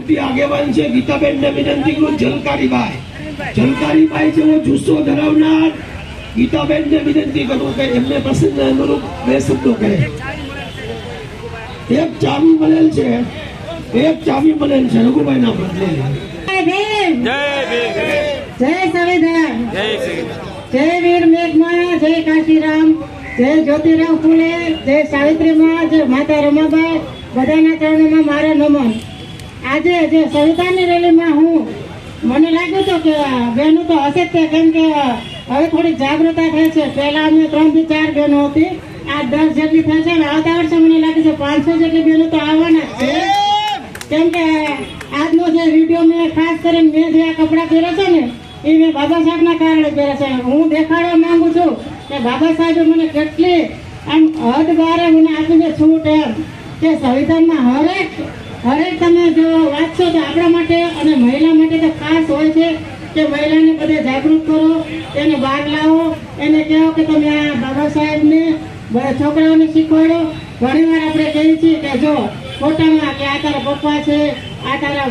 આગેવાન છે ગીતાબેન ને વિનંતી કરું જલકારીબાઈ જલકારીબાઈ જેવો જુસ્સો ધરાવનાર ગીતાબેન ને વિનંતી કરું કે એમને પ્રસંગ અનુરૂપ બે શબ્દો કહે. એક ચાવી મળેલ છે એક ચાવી મળેલ છે રઘુભાઈ ના બદલે જય ભીમ. જય ભીમ. જય સંવિધાન. જય શ્રી જય વીર મેઘમા જય કાશીરામ જય જ્યોતિરામ ફૂલે જય સાવિત્રીમાં જય માતા રમાબાઈ બધાના ચરણોમાં મારા નમન આજે જે સંવિધાનની રેલીમાં હું, મને લાગ્યું હતું કે બહેનો તો હશે જ તે, કેમ કે હવે થોડીક જાગૃતતા થઈ છે. પહેલાં અમે ત્રણથી ચાર બહેનો હતી. આ દસ જેટલી થઈ છે ને આવતા વર્ષે મને લાગે છે પાંચસો જેટલી બહેનો તો આવવાના જ છે. કેમ કે આજનો જે વીડિયો મેં ખાસ કરીને મેં જે આ કપડાં પહેર્યા છે ને, એ મેં બાબા સાહેબના કારણે પહેર્યા છે. હું દેખાડવા માંગુ છું કે બાબા સાહેબે મને કેટલી આમ હદ બારે મને આપી છે છૂટ એમ કે સંવિધાનમાં હરેક હરેક તમે જો વાંચશો તો આપણા માટે અને મહિલા માટે તો ખાસ હોય છે કે મહિલાને બધે જાગૃત કરો, એને બહાર લાવો, એને કહો કે તમે આ બાબા સાહેબને છોકરાઓને શીખવાડો. ઘણી વાર આપણે કહીએ છીએ કે જો ફોટામાં કે આ તારા પપ્પા છે, આ તારા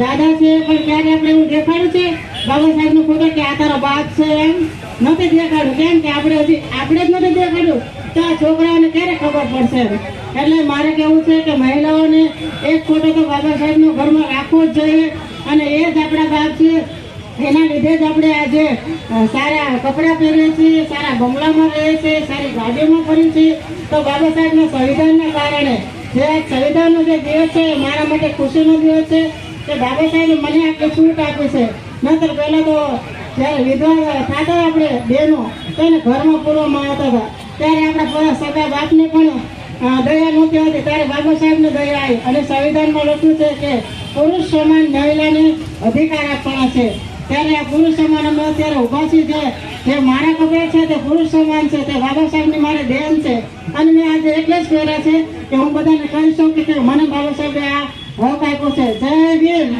દાદા છે, પણ ક્યારે આપણે એવું દેખાડ્યું છે, બાબા સાહેબનો ફોટો કે આ તારો બાપ છે એમ નથી દેખાડ્યું કેમ કે આપણે હજી, આપણે જ નથી દેખાડ્યું તો આ છોકરાઓને ક્યારે ખબર પડશે. એટલે મારે કહેવું છે કે મહિલાઓને એક ફોટો તો બાબા સાહેબનો ઘરમાં રાખવો જ જોઈએ અને એ જ આપણા બાપ છે. એના લીધે જ આપણે આજે સારા કપડાં પહેરીએ છીએ, સારા બંગલામાં રહીએ છીએ, સારી ગાડીમાં ફરીએ છીએ. તો બાબા સાહેબના સંવિધાનના કારણે જે આ સંવિધાનનો જે દિવસ છે મારા માટે ખુશીનો દિવસ છે કે બાબા સાહેબે મને આટલી છૂટ આપી છે. નહીતર પહેલાં તો જ્યારે વિધવા થતા આપણે બહેનો તો એને ઘરમાં પૂરવામાં આવતા હતા. ત્યારે આપણા પૂરા સગા બાપને પણ દયા નહોતી હતી ત્યારે બાબા સાહેબને દયા આવી. અને સંવિધાનમાં લખ્યું છે કે પુરુષ સમાન મહિલાને અધિકાર આપવાના છે. ત્યારે આ પુરુષ સમાન અમે અત્યારે ઊભા છીએ જે જે મારા કપડા છે તે પુરુષ સમાન છે. તે બાબા સાહેબની મારે દેન છે. અને મેં આજે એટલે જ પહેર્યા છે કે હું બધાને કહી શકું કે મને બાબા સાહેબે આ હક આપ્યો છે. જય ભીમ.